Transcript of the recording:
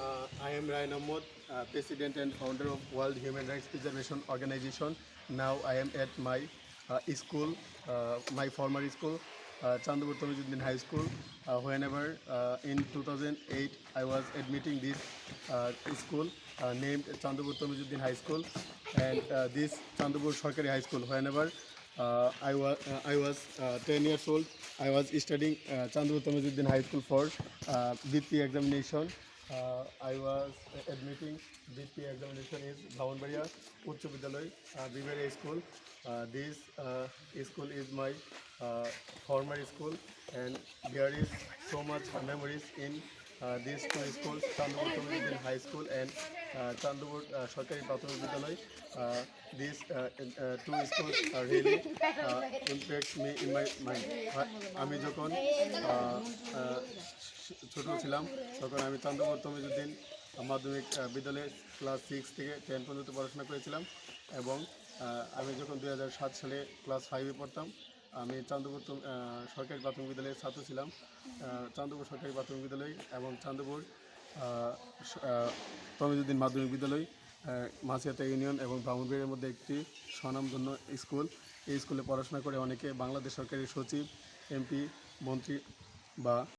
Uh, uh, Human Rights Preservation Organization. Now I am at my uh, school, uh, my former school, uh, Chandapur Tamizuddin High School. Uh, whenever uh, in 2008 I was admitting this uh, school uh, named Chandapur Tamizuddin High School, and uh, this Chandapur Sarkari High School. Whenever uh, I was uh, I was uh, 10 years old. I was studying uh, Chandapur Tamizuddin High School for uh, DP examination. Uh, uh. Uh, uh, school is my uh, former school, and there is so much memories in uh, these two schools, Chandapur Tamizuddin High School and uh, Chandapur uh, Sarkari Prathamic Vidyalay. Uh, these uh, in- uh, two schools are really uh, impacts me in my mind. আমি যখন ছোট ছিলাম। তখন আমি চন্দ্রপুর তমিজুদ্দিন মাধ্যমিক বিদ্যালয়ে class six থেকে ten পর্যন্ত পড়াশোনা করেছিলাম এবং আমি যখন দু হাজার সাত সালে ক্লাস ফাইভে পড়তাম আমি চান্দপুর সরকারি প্রাথমিক বিদ্যালয়ের ছাত্র ছিলাম। চান্দপুর সরকারি প্রাথমিক বিদ্যালয় এবং চান্দপুর তমিজুদ্দিন মাধ্যমিক বিদ্যালয় আহ, মাছিয়াতা ইউনিয়ন এবং ব্রাহ্মণবাড়িয়ার মধ্যে একটি স্বনামধন্য স্কুল। এই স্কুলে পড়াশোনা করে অনেকে বাংলাদেশ সরকারের সচিব এমপি মন্ত্রী বা